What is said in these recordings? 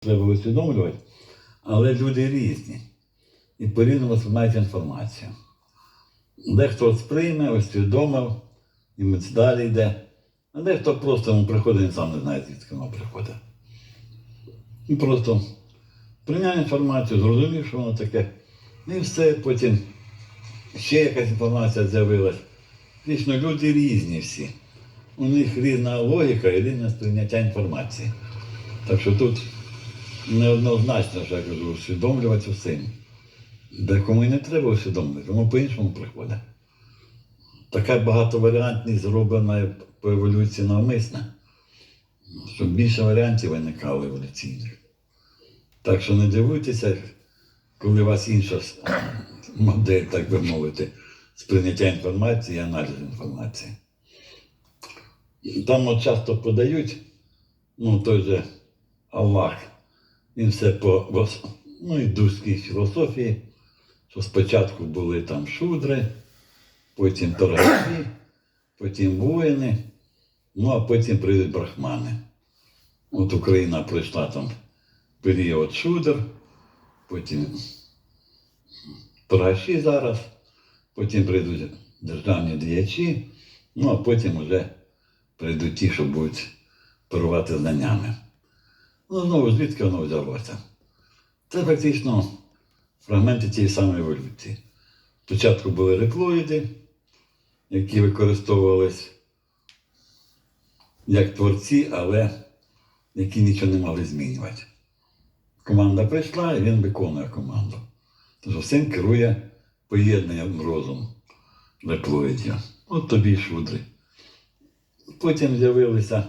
треба усвідомлювати, але люди різні і по-різному сприймають інформацію. Дехто сприйме, усвідомив, і далі йде, а дехто просто йому приходить і сам не знає, звідки воно приходить. І просто прийняв інформацію, зрозумів, що воно таке, і все, потім ще якась інформація з'явилась. Звісно, люди різні всі. У них різна логіка і різне сприйняття інформації. Так що тут неоднозначно, що я кажу, усвідомлювати всім. Декому і не треба усвідомлювати, воно по-іншому приходить. Така багатоваріантність зроблена по еволюції навмисне, щоб більше варіантів виникало еволюційних. Так що не дивуйтеся, коли у вас інша модель, так би мовити, сприйняття інформації і аналізу інформації. Там от часто подають, ну той же Аллах, він все по ну, індуській філософії, що спочатку були там шудри, потім торгаші, потім воїни, ну а потім прийдуть брахмани. От Україна пройшла там період шудр, потім торгаші зараз, потім прийдуть державні діячі, ну а потім вже прийдуть ті, що будуть керувати знаннями. Ну, знову звідки воно взялося? Це фактично фрагменти тієї самої еволюції. Спочатку були реплоїди, які використовувались як творці, але які нічого не могли змінювати. Команда прийшла, і він виконує команду. Тож всім керує поєднанням розуму реплоїдів. От тобі шудри. Потім з'явилися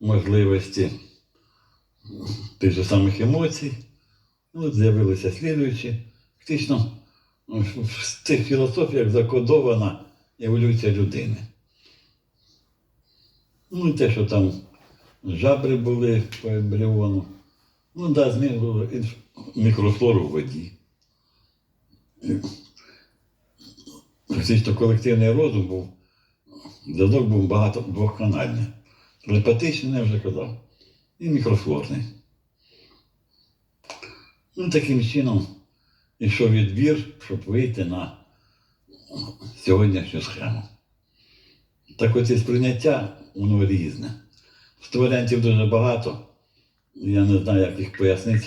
можливості тих же самих емоцій. Ну, от з'явилися слідуючі. Фактично, ну, в цих філософіях закодована еволюція людини. Ну, і те, що там жабри були по ембріону. Ну, да, змін було інф- мікрофлору в воді. Фактично колективний розум був, зв'язок був багато двохканальний. Телепатичний, я вже казав, і мікрофлорний. Ну, таким чином йшов відбір, щоб вийти на сьогоднішню схему. Так от і сприйняття, воно різне. З варіантів дуже багато. Я не знаю, як їх пояснити,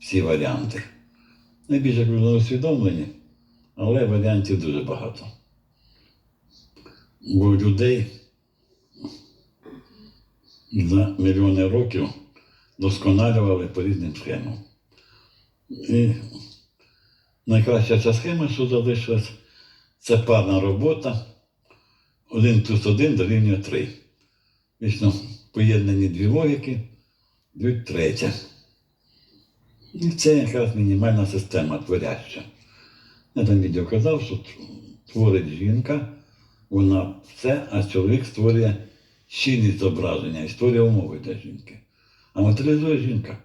всі варіанти. Найбільше кажу, усвідомлені, але варіантів дуже багато. Бо у за мільйони років досконалювали по різним схемам. І найкраща ця схема, що залишилась, це парна робота. 1 плюс 1 дорівнює 3. Вічно поєднані дві логіки, дають третя. І це якраз мінімальна система творяща. Я там відео казав, що творить жінка, вона все, а чоловік створює щільність зображення і створює умови для жінки. А матеріалізує жінка.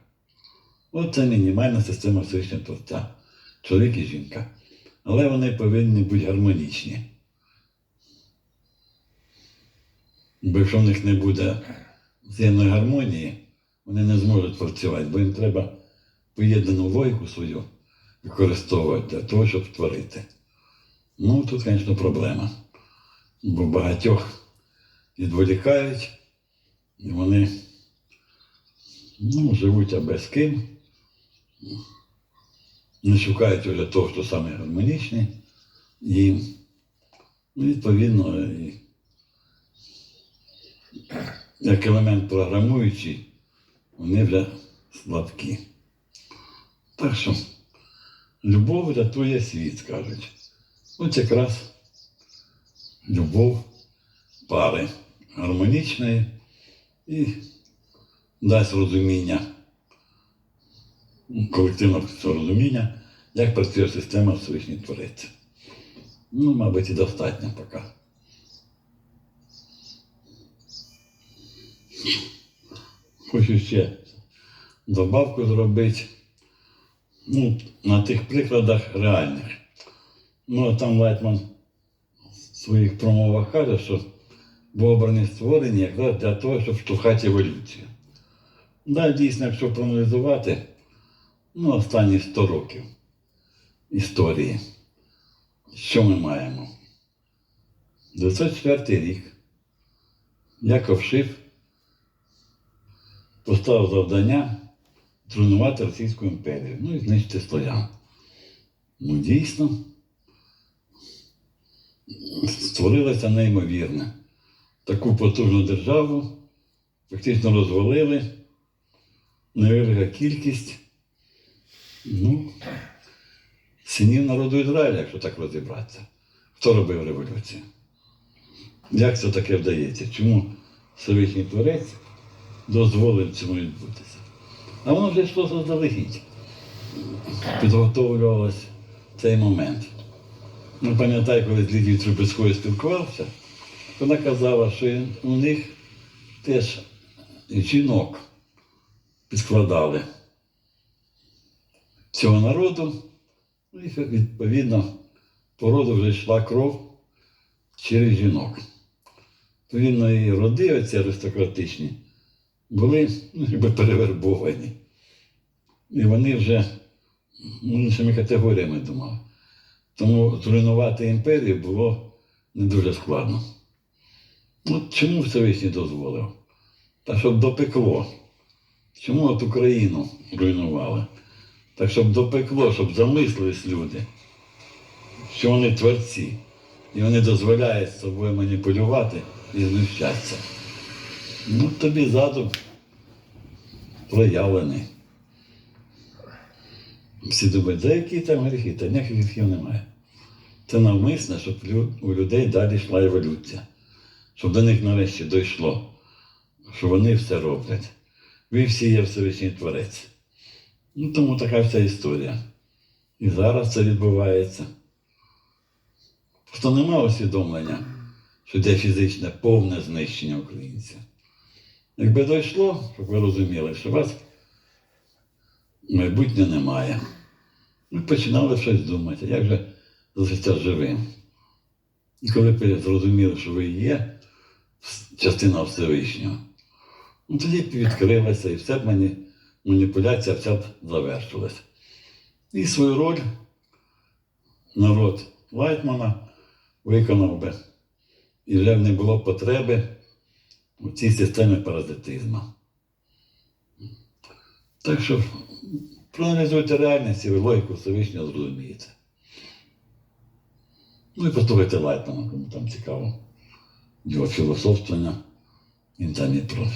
От це мінімальна система Всевишнього Творця. Чоловік і жінка. Але вони повинні бути гармонічні. Бо якщо в них не буде взаємної гармонії, вони не зможуть працювати, бо їм треба поєднану логіку свою використовувати для того, щоб творити. Ну, тут, звісно, проблема. Бо багатьох відволікають, і вони ну, живуть аби з ким, не шукають вже того, що саме гармонічне їм. Ну, відповідно, і як елемент програмуючий, вони вже слабкі. Так що любов рятує світ, кажуть. От якраз любов пари гармонічної і дасть розуміння, колективного розуміння, як працює система Всевишній Творець. Ну, мабуть, і достатньо поки. Хочу ще добавку зробити. Ну, на тих прикладах реальних. Ну, а там Лайтман в своїх промовах каже, що були обрані створені якраз для того, щоб штовхати еволюцію. Да, дійсно, якщо проаналізувати, ну, останні 100 років історії, що ми маємо? 904 рік. Яков Шиф поставив завдання зруйнувати Російську імперію, ну і знищити слов'ян. Ну, дійсно, створилося неймовірне. Таку потужну державу фактично розвалили, невелика кількість ну, синів народу Ізраїля, якщо так розібратися. Хто робив революцію? Як це таке вдається? Чому Всевишній Творець дозволив цьому відбутися? А воно вже йшло заздалегідь. Підготовлювалось цей момент. Ну, пам'ятаю, коли з Лідією Трубецькою спілкувався, вона казала, що у них теж жінок підкладали цього народу, і відповідно по роду вже йшла кров через жінок. Відповідно, і роди оці аристократичні були ну, перевербовані. І вони вже ну, іншими категоріями думали. Тому зруйнувати імперію було не дуже складно. От чому Всевишній дозволив? Та щоб допекло. Чому от Україну руйнували? Так щоб допекло, щоб замислились люди, що вони творці. І вони дозволяють собою маніпулювати і знущатися. Ну, тобі задум проявлений. Всі думають, за які там гріхи, та ніяких гріхів немає. Це навмисно, щоб у людей далі йшла еволюція, щоб до них нарешті дійшло, що вони все роблять. Ви всі є Всевишній Творець. Ну, тому така вся історія. І зараз це відбувається. Просто немає усвідомлення, що йде фізичне повне знищення українців. Якби дійшло, щоб ви розуміли, що вас майбутнє немає. Ми починали щось думати, як же залишитися живим. І коли ви зрозуміли, що ви є частина Всевишнього, ну тоді відкрилася і вся б мані, маніпуляція вся завершилася. І свою роль народ Лайтмана виконав би. І вже не було потреби у цій системі паразитизму. Так що проаналізуйте реальність і ви логіку Всевишнього зрозумієте. Ну і послухайте Лайтмана, кому там цікаво. Його філософствування. Він там і про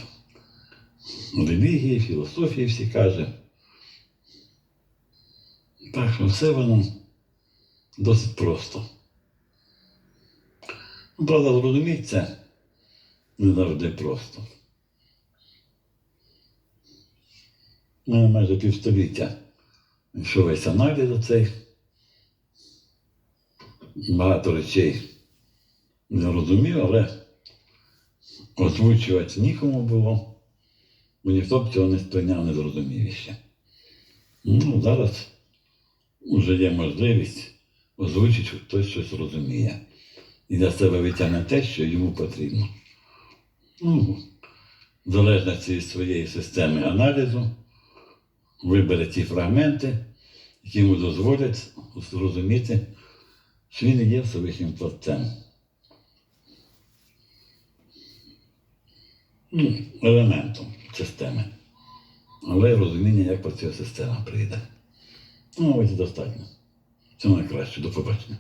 релігії, філософії всі каже. Так що все воно досить просто. Ну, Правда, зрозуміти це не завжди просто. У мене майже півстоліття йшов весь аналіз оцей. Багато речей не розумів, але озвучувати нікому було, бо ніхто б цього не сприйняв, не зрозумів ще. Ну, зараз вже є можливість озвучити, що хтось щось розуміє. І для себе витягне те, що йому потрібно. Ну, в залежності від своєї системи аналізу, вибере ті фрагменти, які йому дозволять зрозуміти, що він є Всевишнім творцем. Ну, елементом системи. Але розуміння, як працює система, прийде. Ну, ось достатньо. Всього найкраще. До побачення.